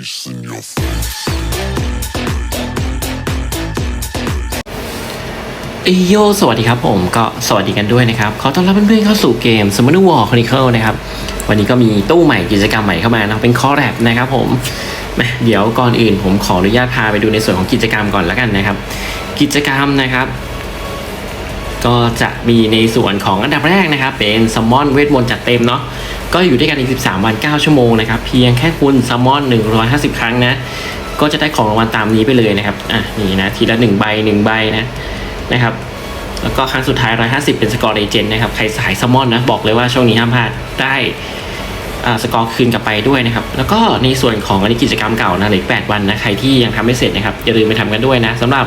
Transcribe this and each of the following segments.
face in your face. เอโยสวัสดีครับผมก็สวัสดีกันด้วยนะครับ ขอต้อนรับเพื่อนๆเข้าสู่เกม Summoner War Chronicle นะครับ วันนี้ก็มีตู้ใหม่กิจกรรมใหม่เข้ามานะเป็นคอแรบนะครับผมมเดี๋ยวก่อนอื่นผมขออนุญาตพาไปดูในส่วนของกิจกรรมก่อนแล้วกันนะครับ กิจกรรมนะครับ ก็จะมีในส่วนของอันดับแรกนะครับ เป็นซัมมอนเวทมนต์จัดเต็มเนาะ ก็อยู่ด้วยกันอีก 13 วัน 9 ชั่วโมงนะครับ เพียงแค่คุณซัมมอน 150 ครั้งนะ ก็จะได้ของรางวัลตามนี้ไปเลยนะครับ อะ นี่นะ ทีละ 1 ใบ 1 ใบนะ นะครับ แล้วก็ครั้งสุดท้าย 150 เป็นสกอร์เรเจนนะครับ ใครสายซัมมอนนะ บอกเลยว่าช่วงนี้ห้ามพลาด ได้อ่าสกอร์คืนกลับไปด้วยนะครับ แล้วก็ในส่วนของอันนี้กิจกรรมเก่านะเหลือ8วันนะ ใครที่ยังทำไม่เสร็จนะครับ อย่าลืมไปทำกันด้วยนะสำหรับ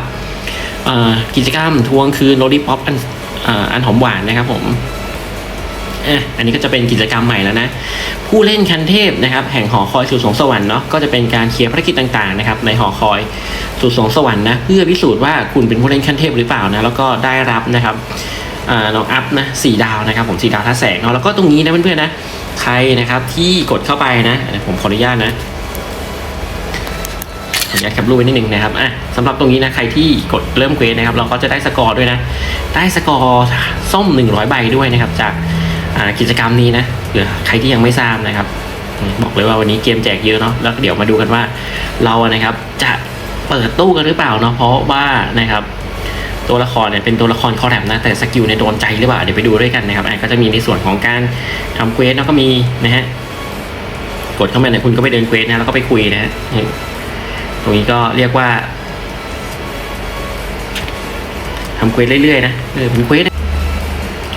อ่ากิจกรรมทวงคืนโรดี้ป๊อปอันอ่าอันหอมหวานนะครับผม อะอันนี้ก็จะเป็นกิจกรรมใหม่แล้วนะ ผู้เล่นคันเทพนะครับแห่งหอคอยสู่สวงสวรรค์เนาะก็จะเป็นการเคลียร์ภารกิจต่างๆนะครับในหอคอยสู่สวงสวรรค์นะเพื่อพิสูจน์ว่าคุณเป็นผู้เล่นคันเทพหรือเปล่านะแล้วก็ได้รับนะครับน้องอัพนะสี่ดาวนะครับผมสี่ดาวท่าแสงเนาะแล้วก็ตรงนี้นะเพื่อนๆนะใครนะครับที่กดเข้าไปนะผมขออนุญาตนะขออนุญาตแคปรูปไว้นิดนึงนะครับอะสำหรับตรงนี้นะ ใครที่กดเริ่มเควสนะครับ เราก็จะได้สกอร์ด้วยนะ ได้สกอร์ส้ม 100 ใบด้วยนะครับ จาก กิจกรรมนี้นะเผื่อใครที่ยังไม่ทราบนะครับ บอกเลยว่าวันนี้เกมแจกเยอะเนาะแล้วเดี๋ยวมาดูกันว่าเรานะครับจะเปิดตู้กันหรือเปล่าเนาะเพราะว่านะครับตัวละครเนี่ยเป็นตัวละครคอแรบนะแต่สกิลในโดนใจหรือเปล่าเดี๋ยวไปดูด้วยกันนะครับก็จะมีในส่วนของการทำเควสแล้วก็มีนะฮะกดเข้ามาเนี่ยคุณก็ไปเดินเควสนะแล้วก็ไปคุยนะฮะตรงนี้ก็เรียกว่าทำเควสเรื่อยๆนะเออเป็นเควส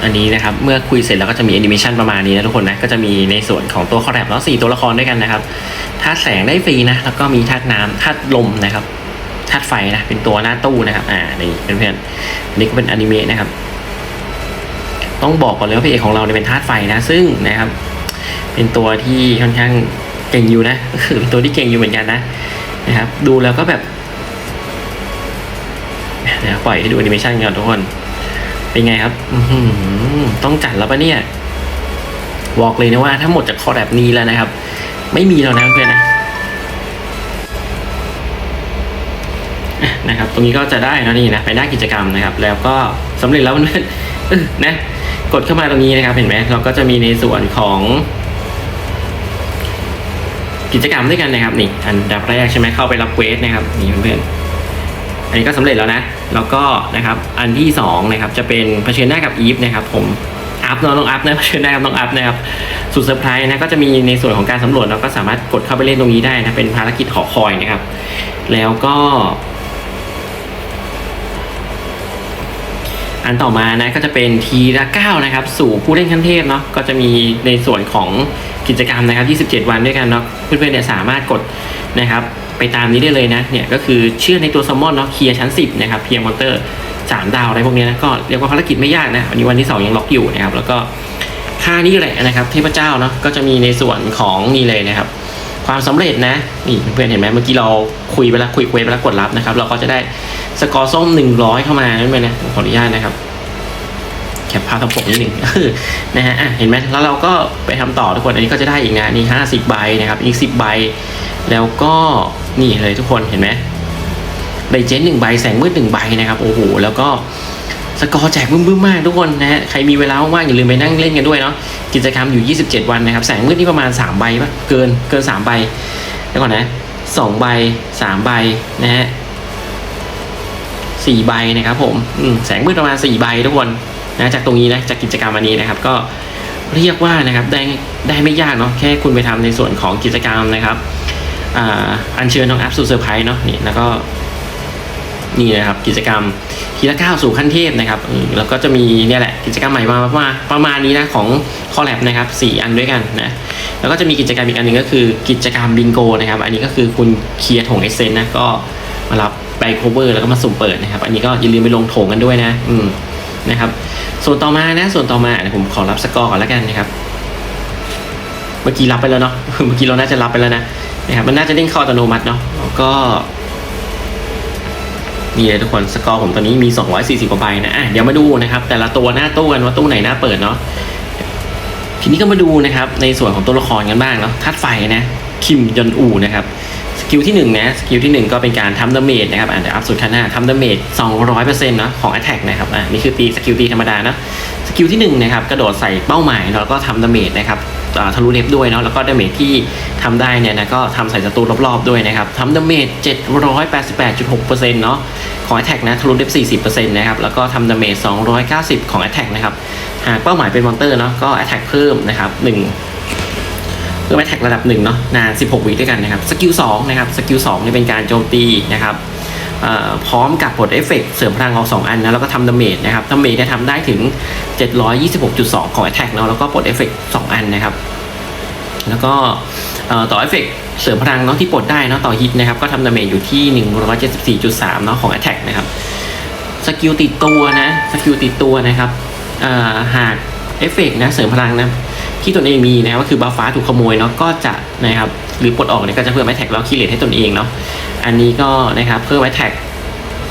อันนี้นะครับ เมื่อคุยเสร็จแล้วก็จะมีแอนิเมชันประมาณนี้นะทุกคนนะ ก็จะมีในส่วนของตัวคอแรบแล้วสี่ตัวละครด้วยกันนะครับธาตุแสงได้ฟรีนะ แล้วก็มีธาตุน้ำธาตุลมนะครับธาตุไฟนะ เป็นตัวหน้าตู้นะครับ อ่า นี่เพื่อนๆอันนี้ก็เป็นอนิเมะนะครับ ต้องบอกก่อนเลยว่าพระเอกของเราเนี่ยเป็นธาตุไฟนะ ซึ่งนะครับ เป็นตัวที่ค่อนข้างเก่งอยู่นะเป็นตัวที่เก่งอยู่เหมือนกันนะ นะครับ ดูแล้วก็แบบเดี๋ยวปล่อยให้ดูแอนิเมชันก่อนทุกคน เป็นไงครับต้องจัดแล้วปะเนี่ยบอกเลยนะว่าถ้าหมดจากคอแบบนี้แล้วนะครับ ไม่มีแล้วนะเพื่อนนะนะครับ ตรงนี้ก็จะได้นะนี่นะไปหน้ากิจกรรมนะครับ แล้วก็สำเร็จแล้วเพื่อนนะ กดเข้ามาตรงนี้นะครับ เห็นไหมเราก็จะมีในส่วนของกิจกรรมด้วยกันนะครับนี่อันดับแรกใช่ไหมเข้าไปรับเวสนะครับนี่เพื่อนๆอันนี้ก็สำเร็จแล้วนะ แล้วก็นะครับอันที่สองนะครับจะเป็นเผชิญหน้ากับอีฟนะครับผมอัพเนาะน้องอัพนะเผชิญหน้ากับน้องอัพนะครับสุดเซอร์ไพรส์นะก็จะมีในส่วนของการสำรวจเราก็สามารถกดเข้าไปเล่นตรงนี้ได้นะเป็นภารกิจหอคอยนะครับ แล้วก็ อันต่อมานะก็จะเป็นทีละเก้านะครับสู่ผู้เล่นขั้นเทพเนาะก็จะมีในส่วนของกิจกรรมนะครับ 27 วันด้วยกันเนาะเพื่อนๆเนี่ยสามารถกดนะครับ ไปตามนี้ได้เลยนะเนี่ยก็คือเชื่อในตัวซัมมอนเนาะเคลียร์ชั้น 10นะครับเพียงมอนเตอร์3ดาวอะไรพวกนี้นะก็เรียกว่าภารกิจไม่ยากนะวันนี้วันที่ 2 ยังล็อกอยู่นะครับแล้วก็ค่านี้แหละนะครับเทพเจ้าเนาะก็จะมีในส่วนของนี่เลยนะครับ ความสำเร็จนะนี่เพื่อนๆเห็นไหมเมื่อกี้เราคุยไปแล้วคุยคุยไปแล้วกดรับนะครับ เราก็จะได้สกอร์ส้ม 100 เข้ามานั่นเองนะขออนุญาตนะครับแคปภาพทั้งปกนิดหนึ่งนะฮะะเห็นไหมแล้วเราก็ไปทำต่อทุกคนอันนี้ก็จะได้อีกนะนี่ห้าสิบใบนะครับอีกสิบใบ แล้วก็ นี่เลยทุกคนเห็นไหมไดเจนหนึ่งใบแสงมืดหนึ่งใบนะครับ โอ้โห แล้วก็สกอร์แจกบึ้มๆมากทุกคนนะฮะ ใครมีเวลาว่างๆอย่าลืมไปนั่งเล่นกันด้วยเนาะ กิจกรรมอยู่ 27 วันนะครับ แสงมืดนี่ประมาณ 3 ใบปะเกิน เกิน 3 ใบแล้วก่อนนะ2ใบ 3 ใบนะฮะ4ใบนะครับผมอืแสงมืดประมาณ 4 ใบทุกคนนะจากตรงนี้นะ จากกิจกรรมอันนี้นะครับ ก็เรียกว่านะครับได้ได้ไม่ยากเนาะ แค่คุณไปทำในส่วนของกิจกรรมนะครับ อัญเชิญน้องแอปสู่เซอร์ไพรส์เนาะนี่แล้วก็นี่นะครับกิจกรรมทีละก้าวสู่ขั้นเทพนะครับแล้วก็จะมีเนี่ยแหละกิจกรรมใหม่มาประมาณประมาณนี้นะของคอแลบนะครับสี่อันด้วยกันนะแล้วก็จะมีกิจกรรมอีกอันหนึ่งก็คือกิจกรรมบิงโกนะครับ อันนี้ก็คือคุณเคลียร์ถงเอเซนนะก็มารับใบโคเวอร์แล้วก็มาสุ่มเปิดนะครับ อันนี้ก็อย่าลืมไปลงโถงกันด้วยนะ อืมนะครับ ส่วนต่อมานะ ส่วนต่อมาผมขอรับสกอร์ก่อนแล้วกันนะครับ เมื่อกี้รับไปแล้วเนาะเมื่อกี้เราน่าจะรับไปแล้วนะ นะครับมันน่าจะเด้งเข้าอัตโนมัติเนาะแล้วก็นี่เลยทุกคนสกอร์ผมตอนนี้มี 240กว่าใบนะอะเดี๋ยวมาดูนะครับ แต่ละตัวหน้าตู้กันว่าตู้ไหนหน้าเปิดเนาะทีนี้ก็มาดูนะครับในส่วนของตัวละครกันบ้างเนาะธาตุไฟนะคิมยอนอูนะครับสกิลที่1นะสกิลที่ 1 ก็เป็นการทำดาเมจนะครับอ่าเดี๋ยวอัพสุดข้างหน้าทำดาเมจ200%เนาะของ Attack นะครับอ่านี่คือตีสกิลตีธรรมดานะสกิลที่1นะครับกระโดดใส่เป้าหมายแล้วก็ทำดาเมจนะครับ ทะลุเล็บด้วยเนาะแล้วก็ดาเมจที่ทำได้เนี่ยนะก็ทำใส่ศัตรูรอบๆด้วยนะครับทำดาเมจ 788.6%เนาะของ Attack นะทะลุเล็บ40%นะครับแล้วก็ทำดาเมจ 290 ของ Attack นะครับหากเป้าหมายเป็นมอนเตอร์เนาะก็ Attack เพิ่มนะครับ1เพื่อแมทแท็กระดับหนึ่งเนาะนาน 16 วิด้วยกันนะครับสกิล2นะครับสกิล2นี่เป็นการโจมตีนะครับ พร้อมกับปลดเอฟเฟกต์เสริมพลังเอา 2 อันนะแล้วก็ทำดาเมจนะครับดาเมจเนี่ยทำได้ถึง 726.2 ของ Attack เนาะแล้วก็ปลดเอฟเฟกต์2อันนะครับ แล้วก็ต่อเอฟเฟกต์เสริมพลังเนาะที่ปลดได้เนาะต่อฮิตนะครับก็ทำดาเมจอยู่ที่ 174.3เนาะของ Attack นะครับสกิลติดตัวนะสกิลติดตัวนะครับหากเอฟเฟกต์นะเสริมพลังนะที่ตนเองมีนะก็คือบัฟฟ้าถูกขโมยเนาะก็จะนะครับหรือปลดออกเนี่ยก็จะเพิ่มไอแท็กแล้วคีเลตให้ตนเองเนาะ อันนี้ก็นะครับเพิ่มไอแท็ก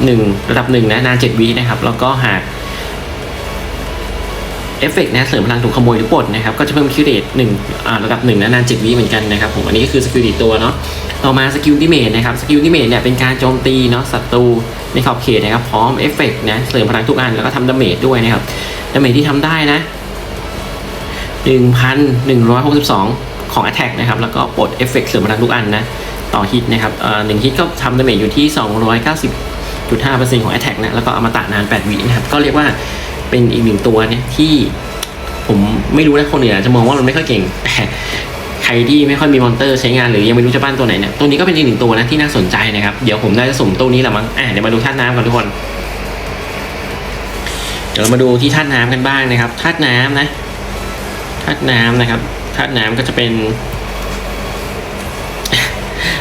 หนึ่งระดับหนึ่งนะนานเจ็ดวินะครับ แล้วก็หากเอฟเฟกต์นะเสริมพลังถูกขโมยหรือปลดนะครับก็จะเพิ่มคิวเรตหนึ่งอ่าระดับหนึ่งนะนานเจ็ดวิเหมือนกันนะครับผมอันนี้ก็คือสกิลติดตัวเนาะต่อมาสกิลดิเมจนะครับสกิลดิเมจเนี่ยเป็นการโจมตีเนาะศัตรูในขอบเขตนะครับพร้อมเอฟเฟกต์นะเสริมพลังทุกอันแล้วก็ทำดาเมจด้วยนะครับดาเมจที่ทำได้นะ1,162ของ Attack นะครับแล้วก็ปลดเอฟเฟกต์เสริมพลังทุกอันนะ ต่อฮิตนะครับหนึ่งฮิตก็ทำดาเมจอยู่ที่ 290.5%ของ Attack นะ แล้วก็อมตะนาน 8 วินะครับ ก็เรียกว่าเป็นอีกหนึ่งตัวเนี่ยที่ผมไม่รู้นะคนอื่นอาจจะมองว่ามันไม่ค่อยเก่ง แต่ใครที่ไม่ค่อยมีมอนเตอร์ใช้งานหรือยังไม่รู้จะปั้นตัวไหนเนี่ย ตัวนี้ก็เป็นอีกหนึ่งตัวนะที่น่าสนใจนะครับ เดี๋ยวผมน่าจะสมตัวนี้แหละมั้งอะเดี๋ยวมาดูท่าน้ำกันทุกคน เดี๋ยวเรามาดูที่ธาน้ำกันบ้างนะครับธาน้ำนะธาน้ำนะครับธาน้ำก็จะเป็น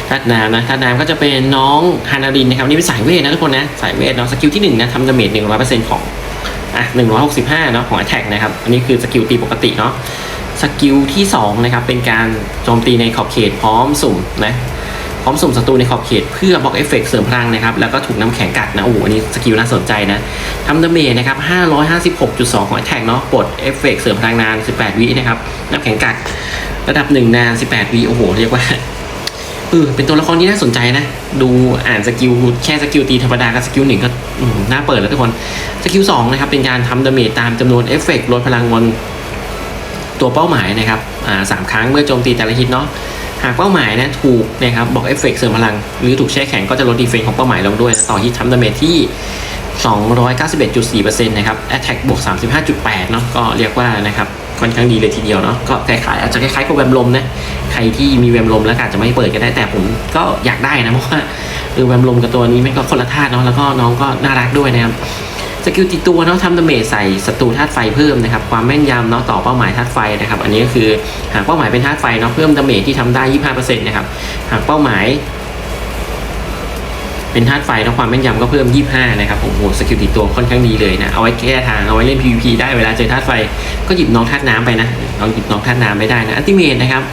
ธาตุน้ำนะธาตุน้ำก็จะเป็นน้องฮานารินนะครับนี่เป็นสายเวทนะทุกคนนะสายเวทเนาะสกิลที่หนึ่งนะทำดาเมจหนึ่งร้อยเปอร์เซ็นต์ของอะหนึ่งร้อยหกสิบห้าเนาะของ Attack นะครับอันนี้คือสกิลตีปกติเนาะสกิลที่สองนะครับเป็นการโจมตีในขอบเขตพร้อมสุ่มนะพร้อมสุ่มศัตรูในขอบเขตเพื่อบล็อกเอฟเฟกต์เสริมพลังนะครับแล้วก็ถูกน้ำแข็งกัดนะโอ้โหอันนี้สกิลน่าสนใจนะทำดาเมจนะครับ556.2 ของ Attack เนาะปลดเอฟเฟกต์เสริมพลังนาน 18 วินะครับน้ำแข็งกัดระดับหนึ่งนาน 18 วิโอ้โห เรียกว่า เออเป็นตัวละครที่น่าสนใจนะ ดูอ่านสกิลแค่สกิลตีธรรมดากับสกิลหนึ่งก็น่าเปิดแล้วทุกคน สกิลสองนะครับ เป็นการทำดาเมจตามจำนวนเอฟเฟกต์ลดพลังบนตัวเป้าหมายนะครับอ่าสามครั้งเมื่อโจมตีแต่ละฮิตเนาะหากเป้าหมายนะถูกนะครับบอกเอฟเฟกต์เสริมพลัง หรือถูกแช่แข็งก็จะลดดีเฟนของเป้าหมายลงด้วย ต่อฮิตทำดาเมจที่ 291.4%นะครับ Attack บวก 35.8 เนาะก็เรียกว่านะครับ ค่อนข้างดีเลยทีเดียวเนาะก็คล้ายๆอาจจะคล้ายๆกับแวมลมนะใครที่มีแวมลมแล้วก็อาจจะไม่เปิดก็ได้แต่ผมก็อยากได้นะเพราะว่าเออแวมลมกับตัวนี้มันก็คนละธาตุเนาะแล้วก็น้องก็น่ารักด้วยนะครับสกิลติดตัวเนาะทำดาเมจใส่ศัตรูธาตุไฟเพิ่มนะครับความแม่นยำเนาะต่อเป้าหมายธาตุไฟนะครับ อันนี้ก็คือหากเป้าหมายเป็นธาตุไฟเนาะเพิ่มดาเมจที่ทำได้ 25%นะครับหากเป้าหมาย เป็นธาตุไฟเนาะความแม่นยำก็เพิ่ม 25 นะครับผมโอ้โหสกิลติดตัวค่อนข้างดีเลยนะ เอาไว้แก้ทาง เอาไว้เล่น PVP ได้เวลาเจอธาตุไฟก็หยิบน้องธาตุน้ำไปนะเอาหยิบน้องธาตุน้ำไปได้นะอัลติเมทนะครับ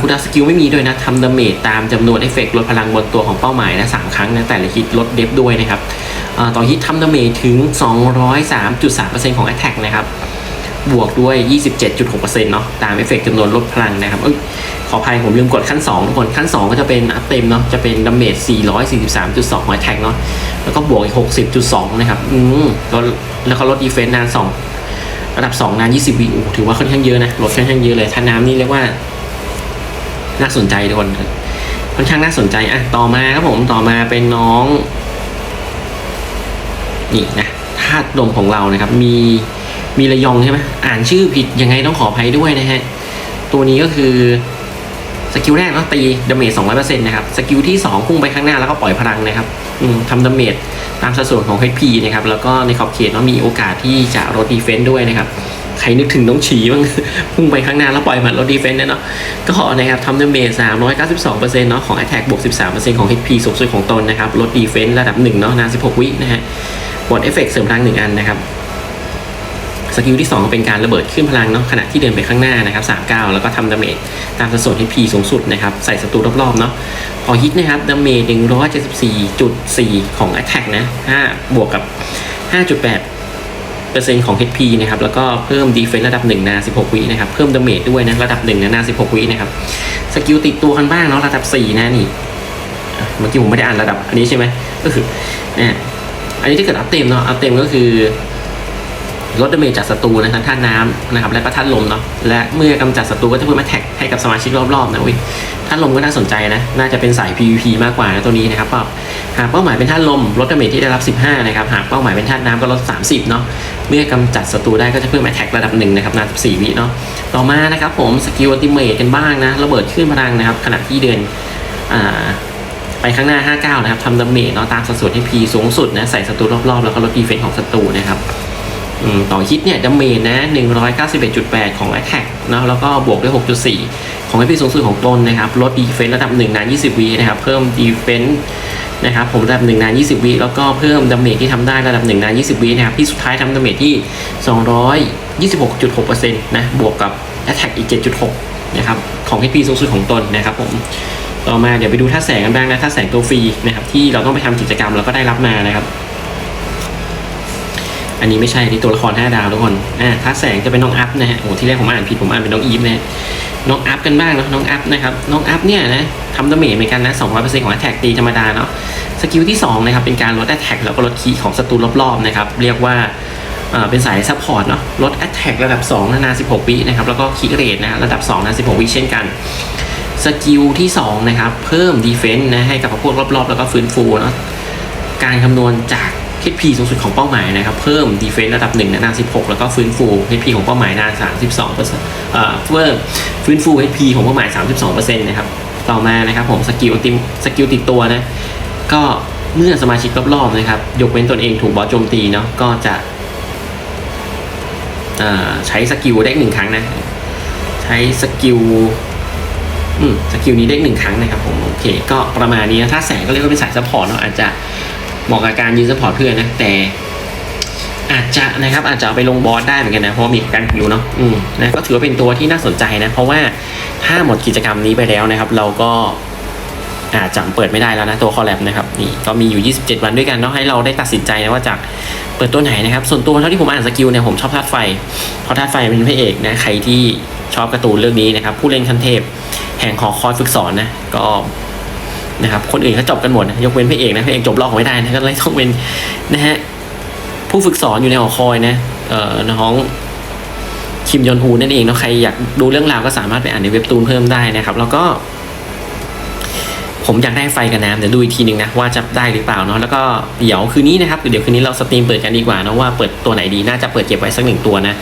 คุณดาสกิลไม่มีด้วยนะทำดาเมจตามจำนวนเอฟเฟกต์ลดพลังบนตัวของเป้าหมายนะสครั้งนะแต่ละฮิตลดเดฟด้วยนะครับอต่อฮิตทำดาเมจถึง 203.3%ของ Attack นะครับ บวกด้วย 27.6%เนาะตามเอฟเฟกต์จำนวนลดพลังนะครับเอ้ยขออภัยผมลืมกดขั้น 2 ทุกคน ขั้น 2 ก็จะเป็นอัพเต็มเนาะจะเป็นดาเมจ 443.2ของ Attack เนาะแล้วก็บวกอีก 60.2 นะครับ อืมแล้วแล้วก็ลดดีเฟนส์นาน 2 ระดับ 2 นาน 20วิโอ้ถือว่าค่อนข้างเยอะนะ ลดค่อนข้างเยอะเลยท่าน้ำนี่เรียกว่า น่าสนใจทุกคนค่อนข้างน่าสนใจอะต่อมาครับผมต่อมาเป็นน้อง นี่นะธาตุลมของเรานะครับมี มีระยองใช่ไหมอ่านชื่อผิดยังไงต้องขออภัยด้วยนะฮะ ตัวนี้ก็คือสกิลแรกเนาะตีดาเมจ200%นะครับ สกิลที่2พุ่งไปข้างหน้าแล้วก็ปล่อยพลังนะครับทำดาเมจตามสัดส่วนของ HP นะครับ แล้วก็ในขอบเขตเนาะมีโอกาสที่จะลดดีเฟนต์ด้วยนะครับ ใครนึกถึงน้องฉีบ้าง พุ่งไปข้างหน้าแล้วปล่อยหมัดลดดีเฟนต์เนาะ ก็นะครับทำดาเมจ392%เนาะของ Attack บวก13%ของ HP สูงสุดของตนนะครับ ลดดีเฟนต์ระดับ1เนาะนาน16วินะฮะ กดเอฟเฟกต์เสริมพลัง1อันนะครับ สกิลที่ 2 เป็นการระเบิดขึ้นพลังเนาะขณะที่เดินไปข้างหน้านะครับ39แล้วก็ทำดาเมจตามสัดส่วน HP สูงสุดนะครับใส่ศัตรูรอบๆเนาะพอฮิตนะครับดาเมจ174.4ของ Attack นะ5บวกกับ5.8เปอร์เซ็นต์ของ HP นะครับ แล้วก็เพิ่มดีเฟนส์ระดับ1นาน16 วินะครับ เพิ่มดาเมจด้วยนะระดับ1นะนา16 วินะครับ สกิลติดตัวกันบ้างเนาะระดับ 4 นะนี่ เมื่อกี้ผมไม่ได้อ่านระดับอันนี้ใช่ไหมก็คือเนี่ยอันนี้ถ้าเกิดอัพเต็มเนาะอัพเต็มก็คือ ลดดาเมจจากศัตรูนะทั้งธาน้ำนะครับ และประทัดลมเนาะและเมื่อกำจัดศัตรูก็จะเพิ่มมาแท็กให้กับสมาชิกรอบๆนะเว้ยธาตุลมก็น่าสนใจนะ น่าจะเป็นสาย PVP มากกว่านะตัวนี้นะครับก็หากเป้าหมายเป็นธาตุลม ลดดาเมจที่ได้รับ 15 นะครับ หากเป้าหมายเป็นธาตุน้ำก็ลด 30 เนาะเมื่อกำจัดศัตรูได้ก็จะเพิ่มแท็กระดับหนึ่งนะครับนาน14 วิเนาะต่อมานะครับผมสกิลอัลติเมทกันบ้างนะระเบิดขึ้นพลังนะครับ ขณะที่เดินอ่าไปข้างหน้า 59 นะครับทำดาเมจเนาะตามสัดส่วนให้ P สูงสุดนะใส่ศัตรูรอบๆ แล้วก็ลดดีเฟนส์ของศัตรูนะครับ ต่อฮิตเนี่ยดาเมจนะ 191.8 ของ Attack นะแล้วก็บวกด้วย 6.4 ของ HP สูงสุดของตนนะครับ ลดดีเฟนส์ระดับ 1 นาน 20 วินะครับ เพิ่มดีเฟนส์นะครับผมระดับ 1 นาน 20 วิแล้วก็เพิ่มดาเมจที่ทำได้ระดับ 1 นาน 20 วินะครับ ที่สุดท้ายทำดาเมจที่ 226.6%นะบวกกับ Attack อีก 7.6 นะครับ ของ HP สูงสุดของตนนะครับผมต่อมาเดี๋ยวไปดูท่าแสงกันบ้างนะท่าแสงตัวฟรีนะครับที่เราต้องไปทำกิจกรรมแล้วก็ได้รับมานะครับ อันนี้ไม่ใช่ที่ตัวละคร 5 ดาวทุกคนอ่าท่าแสงจะเป็นน้องอัพนะฮะโอ้ที่แรกผมอ่านผิดผมอ่านเป็นน้องอีฟนะฮะน้องอัพกันบ้างเนาะน้องอัพนะครับน้องอัพเนี่ยนะทำดาเมจเหมือนกันนะ200%ของ attack ตีธรรมดาเนาะสกิลที่2นะครับเป็นการลด attack แล้วก็ลดคีของศัตรูรอบๆนะครับเรียกว่าเป็นสายซัพพอร์ตเนาะลด attack ระดับ2นาน16 วินะครับแล้วก็คีเรทนะระดับ2นาน16 วิเช่นกันสกิลที่2นะครับเพิ่มดีเฟนต์นะให้กับพวกรอบๆ แล้วก็ฟื้นฟูเนาะการคำนวณจาก HP สูงสุดของเป้าหมายนะครับ เพิ่มดีเฟนต์ระดับ1นาน16 แล้วก็ฟื้นฟู HP ของเป้าหมายนาน 32เปอร์เซ็นต์เอ่อเพิ่มฟื้นฟู HP ของเป้าหมาย 32เปอร์เซ็นต์นะครับ ต่อมานะครับผมสกิลติมสกิลติดตัวนะ ก็เมื่อสมาชิกรอบๆนะครับ ยกเว้นตนเองถูกบอสโจมตีเนาะ ก็จะเอ่อใช้สกิลได้หนึ่งครั้งนะ ใช้สกิลอืมสกิลนี้ได้หนึ่งครั้งนะครับผม โอเค ก็ประมาณนี้นะถ้าแสงก็เรียกว่าเป็นสายซัพพอร์ตเนาะอาจจะ เหมาะกับการยืนซัพพอร์ตเพื่อนนะ แต่ อาจจะนะครับอาจจะเอาไปลงบอสได้เหมือนกันนะเพราะมีการฮิวเนาะอืมนะก็ถือว่าเป็นตัวที่น่าสนใจนะ เพราะว่าถ้าหมดกิจกรรมนี้ไปแล้วนะครับ เราก็อาจจะเปิดไม่ได้แล้วนะตัวคอลแลบนะครับนี่ก็มีอยู่ 27 วันด้วยกันเนาะให้เราได้ตัดสินใจนะว่าจากเปิดตัวไหนนะครับ ส่วนตัวเท่าที่ผมอ่านสกิลเนี่ยผมชอบธาตุไฟเพราะธาตุไฟเป็นพระเอกนะใครที่ชอบการ์ตูนเรื่องนี้นะครับ ผู้เล่นคันเทพ แห่งหอคอยฝึกสอนนะก็ นะครับคนอื่นเขาจบกันหมดนะยกเว้นพระเอกนะพระเอกจบลอกไม่ได้นะก็เลยต้องเป็นนะฮะผู้ฝึกสอนอยู่ในหอคอยนะเอ่อน้องคิมยอนฮูนั่นเองเนาะใครอยากดูเรื่องราวก็สามารถไปอ่านในเว็บตูนเพิ่มได้นะครับ แล้วก็ ผมอยากได้ไฟกับน้ำเดี๋ยวดูอีกทีหนึ่งนะว่าจะได้หรือเปล่าเนาะแล้วก็เดี๋ยวคืนนี้นะครับเดี๋ยวคืนนี้เราสตรีมเปิดกันดีกว่านะว่าเปิดตัวไหนดีน่าจะเปิดเก็บไว้สักหนึ่งตัวนะ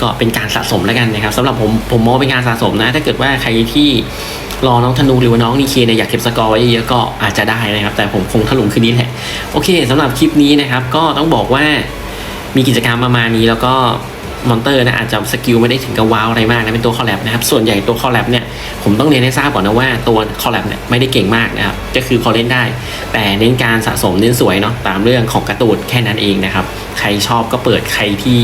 ก็เป็นการสะสมแล้วกันนะครับสำหรับผมผมมองเป็นการสะสมนะ ถ้าเกิดว่าใครที่รอน้องธนูหรือว่าน้องนีเคเนี่ยอยากเก็บสกอร์ไว้เยอะๆก็อาจจะได้นะครับ แต่ผมคงถลุงคืนนี้แหละโอเคสำหรับคลิปนี้นะครับ ก็ต้องบอกว่ามีกิจกรรมประมาณนี้แล้วก็มอนเตอร์นะอาจจะสกิลไม่ได้ถึงกับว้าวอะไรมากนะเป็นตัวคอลแลบนะครับส่วนใหญ่ตัวคอลแลบเนี่ย ผมต้องเรียนให้ทราบก่อนนะว่าตัวคอลแลบเนี่ยไม่ได้เก่งมากนะครับก็คือพอเล่นได้ แต่เน้นการสะสมเน้นสวยเนาะตามเรื่องของกร์ตูนแค่นั้นเองนะครับ ใครชอบก็เปิดใครที่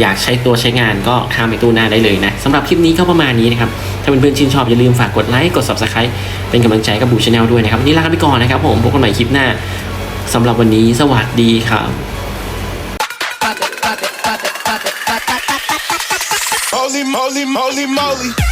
อยากใช้ตัวใช้งานก็ข้ามไปตู้หน้าได้เลยนะสำหรับคลิปนี้ก็ประมาณนี้นะครับ ถ้าเพื่อนๆชื่นชอบอย่าลืมฝากกดไลค์กด subscribe เป็นกำลังใจกับบูชาแนลด้วยนะครับ วันนี้ลาไปก่อนนะครับผมพบกันใหม่คลิปหน้าสำหรับวันนี้สวัสดีครับ Holy moly, moly, moly.